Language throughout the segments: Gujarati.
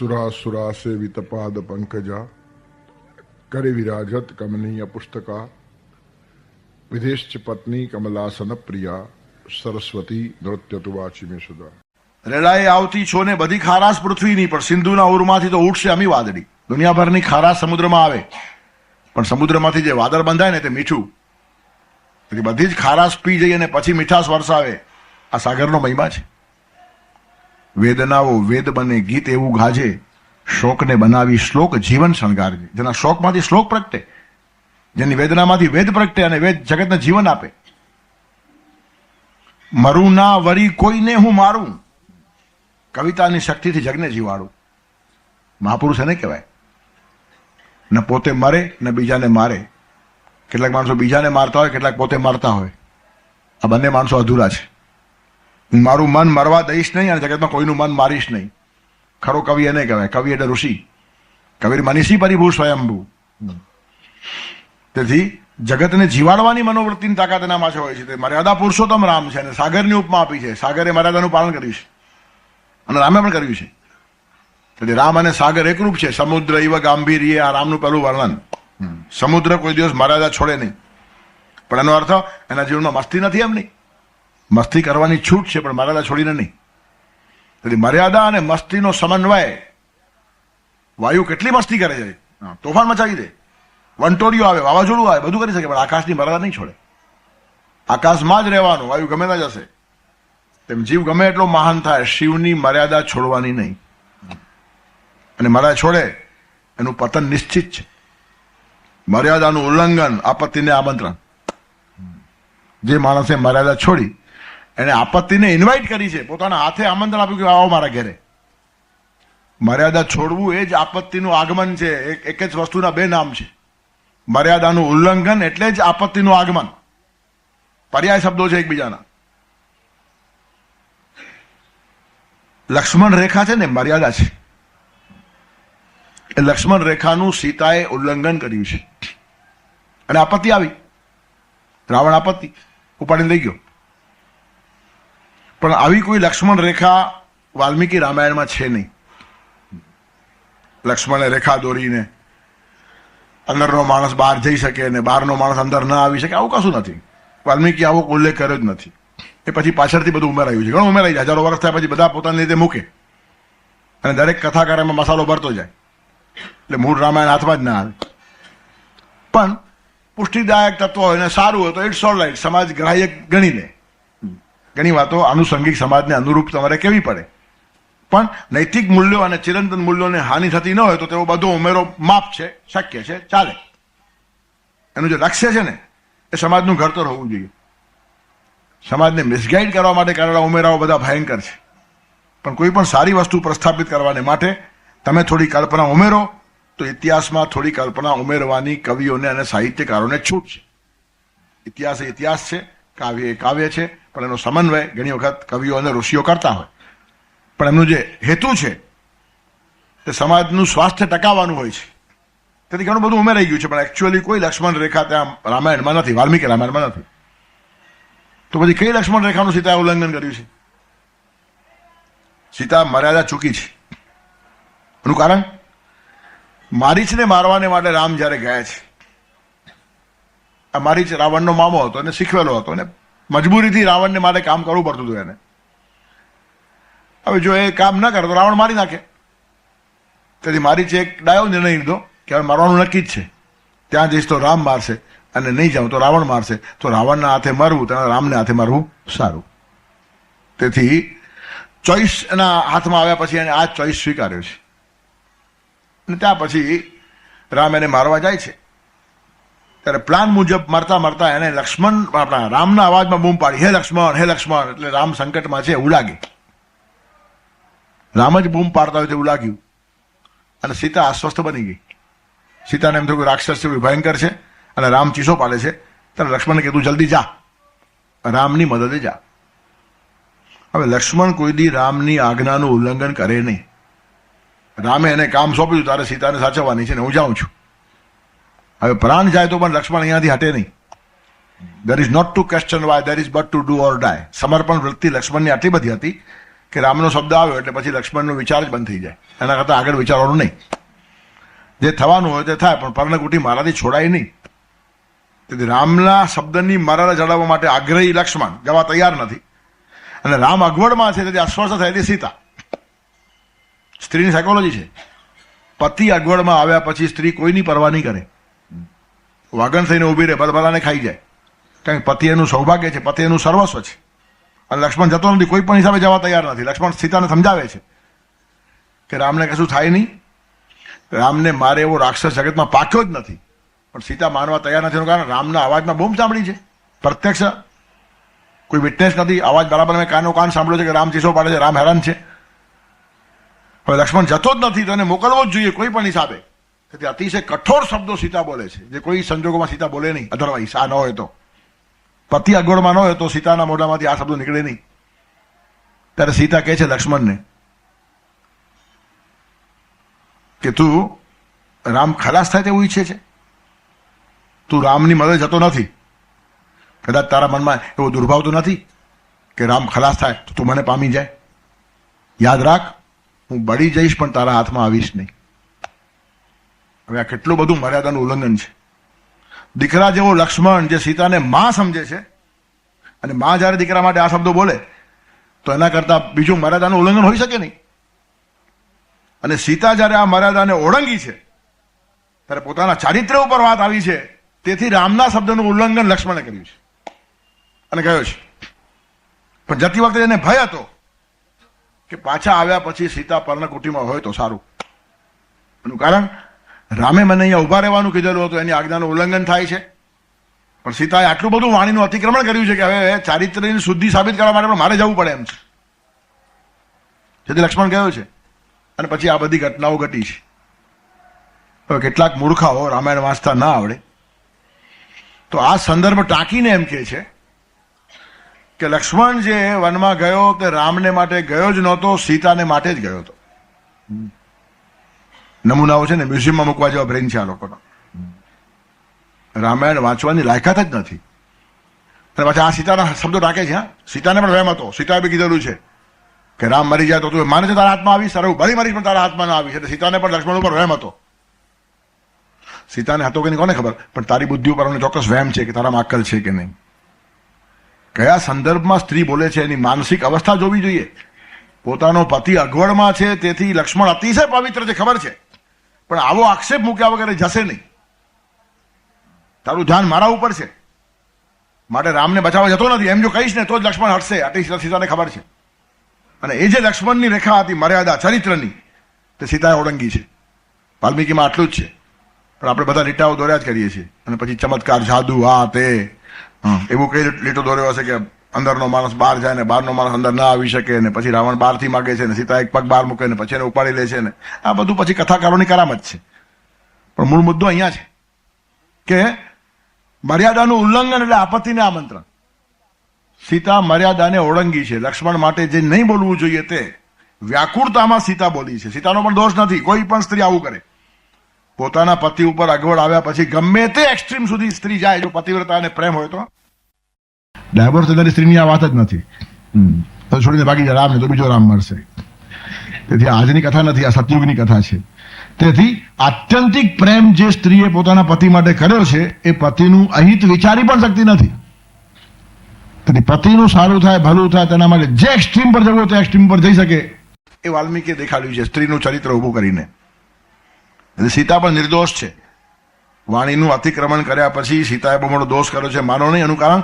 સુરાસુરા સે વિતપાદ પંકજા કરે વિરાજત કમનીય પુસ્તકા વિદેશ પત્ની કમલાસન પ્રિયા સરસ્વતી નૃત્ય તુવાચી મે સુધા રેડાએ આવતી છો ને બધી ખારાશ પૃથ્વીની પણ સિંધુના ઉરમાંથી તો ઉઠશે અમી વાદળી. દુનિયાભરની ખારાશ સમુદ્રમાં આવે. પણ સમુદ્રમાંથી જે વાદળ બંધાય ને તે મીઠું. એટલે બધી જ ખારાશ પી જઈએ અને પછી મીઠાશ વરસાવે. આ સાગરનો મહિમા છે. વેદનાઓ વેદ બને, ગીત એવું ગાજે, શોકને બનાવી શ્લોક જીવન શણગારજે. જેના શોકમાંથી શ્લોક પ્રગટે. જેની વેદનામાંથી વેદ પ્રગટે અને વેદ જગતને જીવન આપે. મરું ના વરી કોઈને હું મારું? કવિતાની શક્તિથી જગને જીવાડું. મહાપુરુષ એને કહેવાય. ન પોતે મરે, ન બીજાને મારે. કેટલાક માણસો બીજાને મારતા હોય, કેટલાક પોતે મારતા હોય. આ બંને માણસો અધૂરા છે. મારું મન મરવા દઈશ નહીં અને જગતમાં કોઈનું મન મારીશ નહીં. ખરો કવિ એને કહેવાય. કવિ એટલે ઋષિ. કવિર મનીષી પરિભૂ સ્વયંભૂ. તેથી જગતને જીવાડવાની મનોવૃત્તિની તાકાત એના માથે હોય છે. તે મર્યાદા પુરુષોત્તમ રામ છે અને સાગરની ઉપમા આપી છે. સાગરે મર્યાદાનું પાલન કર્યું છે. અને રામે પણ કર્યું છે. એટલે રામ અને સાગર એકરૂપ છે. સમુદ્ર ઇવ ગાંભીર્ય આ રામનું પહેલું વર્ણન. સમુદ્ર કોઈ દિવસ મર્યાદા છોડે નહીં. પણ એનો અર્થ એના જીવનમાં મસ્તી નથી એમ નહીં મસ્તી કરવાની છૂટ છે, પણ મર્યાદા છોડીને નહીં. તેથી મર્યાદા અને મસ્તીનો સમન્વય. વાયુ કેટલી મસ્તી કરે છે? તોફાન મચાવી દે. વંટોળિયો આવે, વાવાઝોડું આવે, બધું કરી શકે, પણ આકાશની મર્યાદા નહીં છોડે. આકાશમાં જ રહેવાનું, વાયુ ગમે ના જશે. તેમ જીવ ગમે એટલો મહાન થાય, શિવની મર્યાદા છોડવાની નહીં. અને મર્યાદા છોડે, એનું પતન નિશ્ચિત છે. મર્યાદાનું ઉલ્લંઘન, આપત્તિને આમંત્રણ. જે માણસે મર્યાદા છોડી એને આપત્તિને ઇન્વાઇટ કરી છે. પોતાના હાથે આમંત્રણ આપ્યું કે આવો મારા ઘરે. મર્યાદા છોડવું એ જ આપત્તિનું આગમન છે. એક જ વસ્તુના બે નામ છે. મર્યાદાનું ઉલ્લંઘન એટલે જ આપત્તિનું આગમન. પર્યાય શબ્દો છે એકબીજાના. લક્ષ્મણ રેખા છે ને, મર્યાદા છે. એ લક્ષ્મણ રેખાનું સીતાએ ઉલ્લંઘન કર્યું છે. અને આપત્તિ આવી. રાવણ આપત્તિ. ઉપાડીને લઈ ગયો. પણ આવી કોઈ લક્ષ્મણ રેખા વાલ્મીકી રામાયણમાં છે નહીં. લક્ષ્મણે રેખા દોરીને અંદરનો માણસ બહાર જઈ શકે અને બહારનો માણસ અંદર ન આવી શકે, આવું કશું નથી. વાલ્મીકી આવો ઉલ્લેખ કર્યો જ નથી. એ પછી પાછળથી બધું ઉમેરાયું છે. ઘણું ઉમેરાઈ જાય હજારો વર્ષ થયા પછી બધા પોતાની રીતે મૂકે. અને દરેક કથાકાર એમાં મસાલો ભરતો જાય. એટલે મૂળ રામાયણ હાથમાં જ ના આવે. પણ પુષ્ટિદાયક તત્વ હોય અને સારું હોય તો ઇટ્સ ઓલ રાઈટ સમાજ ગ્રાહ્ય ગણી લે ઘણી વાતો આનુષંગિક સમાજને અનુરૂપ તમારે કેવી પડે. પણ નૈતિક મૂલ્યો અને ચિરંતન મૂલ્યોને હાનિ થતી ન હોય તો તેવો બધો ઉમેરો માપ છે, શક્ય છે, ચાલે. એનું જે લક્ષ્ય છે ને, એ સમાજનું ઘડતર હોવું જોઈએ. સમાજને મિસગાઈડ કરવા માટે કરેલા ઉમેરાઓ બધા ભયંકર છે. પણ કોઈ પણ સારી વસ્તુ પ્રસ્થાપિત કરવાને માટે તમે થોડી કલ્પના ઉમેરો, તો ઇતિહાસમાં થોડી કલ્પના ઉમેરવાની કવિઓને અને સાહિત્યકારોને છૂટ છે. ઇતિહાસ એ ઇતિહાસ છે, કાવ્ય એ કાવ્ય છે પણ એનો સમન્વય ઘણી વખત કવિઓ અને ઋષિઓ કરતા હોય. પણ એમનું જે હેતુ છે, તે સમાજનું સ્વાસ્થ્ય ટકાવવાનું હોય છે. તેથી ઘણું બધું ઉમેરાઈ ગયું છે, પણ એકચ્યુઅલી કોઈ લક્ષ્મણ રેખા ત્યાં રામાયણમાં નથી, વાલ્મીકી રામાયણમાં નથી. તો પછી કઈ લક્ષ્મણ રેખાનું સીતાએ ઉલ્લંઘન કર્યું છે? સીતા મર્યાદા ચૂકી છે. એનું કારણ? મારીચને મારવાને માટે રામ જ્યારે ગયા છે, આ મારીચ રાવણનો મામો હતો અને શીખવેલો હતો અને મજબૂરીથી રાવણને માટે કામ કરવું પડતું હતું એને. હવે જો એ કામ ન કરે તો રાવણ મારી નાખે. તેથી મારીચે એક ડાયો નિર્ણય લીધો કે હવે મારવાનું નક્કી જ છે. ત્યાં જઈશ તો રામ મારશે અને નહીં જાઉં તો રાવણ મારશે. તો રાવણના હાથે મરવું તો રામને હાથે મરવું સારું. તેથી ચોઈસ એના હાથમાં આવ્યા પછી એને આ ચોઈસ સ્વીકાર્યો છે. અને ત્યાં પછી રામ એને મારવા જાય છે. ત્યારે પ્લાન મુજબ મરતા મરતા એને લક્ષ્મણ આપણા રામના અવાજમાં બૂમ પાડી, હે લક્ષ્મણ હે લક્ષ્મણ, એટલે રામ સંકટમાં છે, એવું લાગે. રામ જ બૂમ પાડતા હોય તેવું લાગ્યું. અને સીતા અસ્વસ્થ બની ગઈ. સીતાને એમ થયું કે રાક્ષસ છે ભયંકર છે, અને રામ ચીસો પાડે છે. ત્યારે લક્ષ્મણને કીધું, જલ્દી જા. રામની મદદે જા. હવે લક્ષ્મણ કોઈ દી રામની આજ્ઞાનું ઉલ્લંઘન કરે નહીં. રામે એને કામ સોંપ્યું તારે સીતાને સાચવવાની છે ને હું જાઉં છું. હવે પ્રાણ જાય તો પણ લક્ષ્મણ અહીંયાથી હટે નહીં. There is not to question why there is but to do or die સમર્પણ વૃત્તિ લક્ષ્મણની આટલી બધી હતી કે રામનો શબ્દ આવ્યો એટલે પછી લક્ષ્મણનો વિચાર જ બંધ થઈ જાય. એના કરતાં આગળ વિચારવાનું નહીં. જે થવાનું હોય તે થાય, પણ પર્ણકુટી મારાથી છોડાય નહીં. તેથી રામના શબ્દની મર્યાદા જાળવવા માટે આગ્રહી લક્ષ્મણ જવા તૈયાર નથી. અને રામ અગવડમાં છે, તેથી અસ્વસ્થ થયેલી સીતા. સ્ત્રીની સાયકોલોજી છે. પતિ અગવડમાં આવ્યા પછી સ્ત્રી કોઈની પરવા નહીં કરે. વાગણ થઈને ઊભી રહે બલબલાને ખાઈ જાય. કારણ કે પતિ એનું સૌભાગ્ય છે, પતિ એનું સર્વસ્વ છે. અને લક્ષ્મણ જતો નથી, કોઈ પણ હિસાબે જવા તૈયાર નથી. લક્ષ્મણ સીતાને સમજાવે છે કે રામને કશું થાય નહીં. રામને મારે એવો રાક્ષસ જગતમાં પાક્યો જ નથી. પણ સીતા માનવા તૈયાર નથી, એનું કારણ રામના અવાજમાં બૂમ સાંભળી છે. પ્રત્યક્ષ કોઈ વિટનેસ નથી. અવાજ બરાબર મેં કાનો કાન સાંભળ્યો છે કે રામ ચીસો પાડે છે, રામ હેરાન છે. હવે લક્ષ્મણ જતો જ નથી, તો એને મોકલવો જ જોઈએ કોઈ પણ હિસાબે. તેથી અતિશય કઠોર શબ્દો સીતા બોલે છે. જે કોઈ સંજોગોમાં સીતા બોલે નહીં. અધરવાઇઝ આ ન હોય તો. પતિ અગોળમાં ન હોય તો સીતાના મોઢામાંથી આ શબ્દો નીકળે નહીં. ત્યારે સીતા કહે છે લક્ષ્મણને કે તું રામ ખલાસ થાય તેવું ઈચ્છે છે? તું રામની મદદ જતો નથી. કદાચ તારા મનમાં એવો દુર્ભાવ તો નથી કે રામ ખલાસ થાય તો તું મને પામી જાય. યાદ રાખ, હું બળી જઈશ પણ તારા હાથમાં આવીશ નહીં. હવે આ કેટલું બધું મર્યાદાનું ઉલ્લંઘન છે. દીકરા જેવો લક્ષ્મણ જે સીતાને માં સમજે છે, અને માં જ્યારે દીકરા માટે આ શબ્દો બોલે, તો એના કરતાં બીજું મર્યાદાનું ઉલ્લંઘન હોઈ શકે નહીં. અને સીતા જ્યારે આ મર્યાદાને ઓળંગી છે, ત્યારે પોતાના ચારિત્ર્ય ઉપર વાત આવી છે, તેથી રામના શબ્દનું ઉલ્લંઘન લક્ષ્મણે કર્યું છે. અને કહ્યો છે, પણ જતી વખતે એને ભય હતો કે પાછા આવ્યા પછી સીતા પર્ણકુટીમાં હોય તો સારું. એનું કારણ રામે મને અહીંયા ઊભા રહેવાનું કીધેલું હતું, એની આજ્ઞાનું ઉલ્લંઘન થાય છે. પણ સીતાએ આટલું બધું વાણીનું અતિક્રમણ કર્યું છે કે હવે ચારિત્ર્યની શુદ્ધિ સાબિત કરવા માટે પણ મારે જવું પડે એમ છે. જેથી લક્ષ્મણ ગયો છે અને પછી આ બધી ઘટનાઓ ઘટી છે. હવે કેટલાક મૂર્ખાઓ રામાયણ વાંચતા ના આવડે. તો આ સંદર્ભ ટાંકીને એમ કે છે કે લક્ષ્મણ જે વનમાં ગયો તે રામને માટે ગયો જ નહોતો, સીતાને માટે જ ગયો હતો. નમૂનાઓ છે ને, મ્યુઝિયમમાં મૂકવા જેવા બ્રેન છે આ લોકોનો. રામાયણ વાંચવાની લાયકાત જ નથી. અને પાછા આ સીતાના શબ્દો ટાંકે છે, હા? સીતાને પણ વહેમ હતો. સીતાએ બી કીધેલું છે કે રામ મરી જાય તો તું માને છે તારા હાથમાં આવી સારું ભરી મરીશ પણ તારા હાથમાં આવી એટલે સીતાને પણ લક્ષ્મણ ઉપર વહેમ હતો. સીતાને હતો કે નહીં કોને ખબર? પણ તારી બુદ્ધિ ઉપર અમને ચોક્કસ વહેમ છે કે તારામાં અક્કલ છે કે નહીં. કયા સંદર્ભમાં સ્ત્રી બોલે છે એની માનસિક અવસ્થા જોવી જોઈએ? પોતાનો પતિ અગવડમાં છે, તેથી લક્ષ્મણ અતિશય પવિત્ર છે. ખબર છે? પણ આવો આક્ષેપ મૂક્યા વગર જશે નહીં. તારું ધ્યાન મારા ઉપર છે. માટે રામને બચાવવા જતો નથી. એમ જો કહીશ ને તો જ લક્ષ્મણ હટશે. આટલી સીતાને ખબર છે. અને એ જે લક્ષ્મણની રેખા હતી, મર્યાદા, ચરિત્રની, તે સીતાએ ઓળંગી છે. વાલ્મીકીમાં આટલું જ છે. પણ આપણે બધા લીટાઓ દોર્યા જ કરીએ છીએ. અને પછી ચમત્કાર, જાદુ, આ, તે. એવું કઈ લીટો દોર્યો હશે કે અંદરનો માણસ બહાર જાય ને બહારનો માણસ અંદર ના આવી શકે ને પછી રાવણ બહારથી માગે છે ને સીતા એક પગ બહાર મૂકે ને પછી એને ઉપાડી લે છે ને. આ બધું પછી કથાકારોની કરામત છે. પણ મૂળ મુદ્દો અહીંયા છે કે મર્યાદાનું ઉલ્લંઘન એટલે આપત્તિને આમંત્રણ. સીતા મર્યાદાને ઓળંગી છે. લક્ષ્મણ માટે જે નહીં બોલવું જોઈએ તે વ્યાકુળતામાં સીતા બોલી છે. સીતાનો પણ દોષ નથી. કોઈ પણ સ્ત્રી આવું કરે. પોતાના પતિ ઉપર અગવડ આવ્યા પછી ગમે તે એક્સ્ટ્રીમ સુધી સ્ત્રી જાય. જો પતિવ્રતા અને પ્રેમ હોય તો ડાયવોર્સ થનારી સ્ત્રીની આ વાત જ નથી. તો છોડીને બાકી જાય રામ ને તો બીજો રામ મળશે. તેથી આજની કથા નથી, આ સતયુગની કથા છે. તેથી આત્યંતિક પ્રેમ જે સ્ત્રીએ પોતાના પતિ માટે કર્યો છે, એ પતિનું અહિત વિચારી પણ શકતી નથી. તેથી પતિનું સારું થાય, ભલું થાય, તેના માટે જે એક્સ્ટ્રીમ પર જવું તે એક્સ્ટ્રીમ પર જઈ શકે. એ વાલ્મીકીએ દેખાડ્યું છે, સ્ત્રીનું ચરિત્ર ઊભું કરીને. એટલે સીતા પણ નિર્દોષ છે. વાણીનું અતિક્રમણ કર્યા પછી સીતાએ બહુ મોટો દોષ કર્યો છે માનો નહીં, એનું કારણ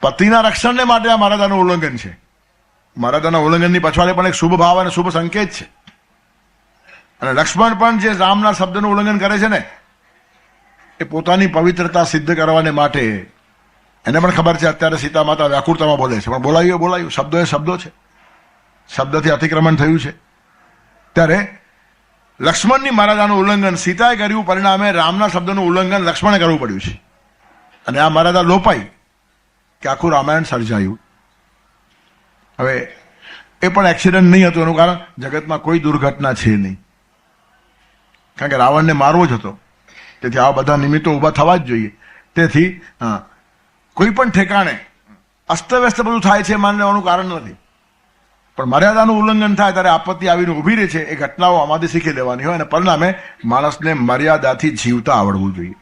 પતિના રક્ષણને માટે આ મર્યાદાનું ઉલ્લંઘન છે. મર્યાદાના ઉલ્લંઘનની પછવાડે પણ એક શુભ ભાવ અને શુભ સંકેત છે. અને લક્ષ્મણ પણ જે રામના શબ્દનું ઉલ્લંઘન કરે છે ને, એ પોતાની પવિત્રતા સિદ્ધ કરવાને માટે, એને પણ ખબર છે અત્યારે સીતા માતા વ્યાકુળતામાં બોલે છે. પણ બોલાયું બોલાયું. શબ્દો એ શબ્દો છે. શબ્દથી અતિક્રમણ થયું છે. ત્યારે લક્ષ્મણની મર્યાદાનું ઉલ્લંઘન, સીતાએ કર્યું પરિણામે રામના શબ્દનું ઉલ્લંઘન લક્ષ્મણે કરવું પડ્યું છે. અને આ મર્યાદા લોપાઈ. કે આખું રામાયણ સર્જાયું હવે એ પણ એક્સિડન્ટ નહીં હતું એનું કારણ જગતમાં કોઈ દુર્ઘટના છે નહીં. કારણ કે રાવણને મારવો જ હતો. તેથી આવા બધા નિમિત્તો ઊભા થવા જ જોઈએ. તેથી, હા, કોઈ પણ ઠેકાણે અસ્તવ્યસ્ત બધુબધું થાય છે માન લેવાનું કારણ નથી. પણ મર્યાદાનું ઉલ્લંઘન થાય ત્યારે આપત્તિ આવીને ઊભી રહે છે, એ ઘટનાઓ આમાંથી શીખી લેવાની હોય અને પરિણામે માણસને મર્યાદાથી જીવતા આવડવું જોઈએ.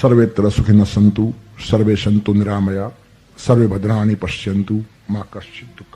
સર્વેત્ર સુખીના સંતુ. ಸರ್ವೇ ಸಂತು ನಿರಾಮಯ ಸರ್ವೇ ಭದ್ರಾಣಿ ಪಶ್ಯಂತು ಮಾ ಕಶ್ಚಿತ್ ದುಃಖ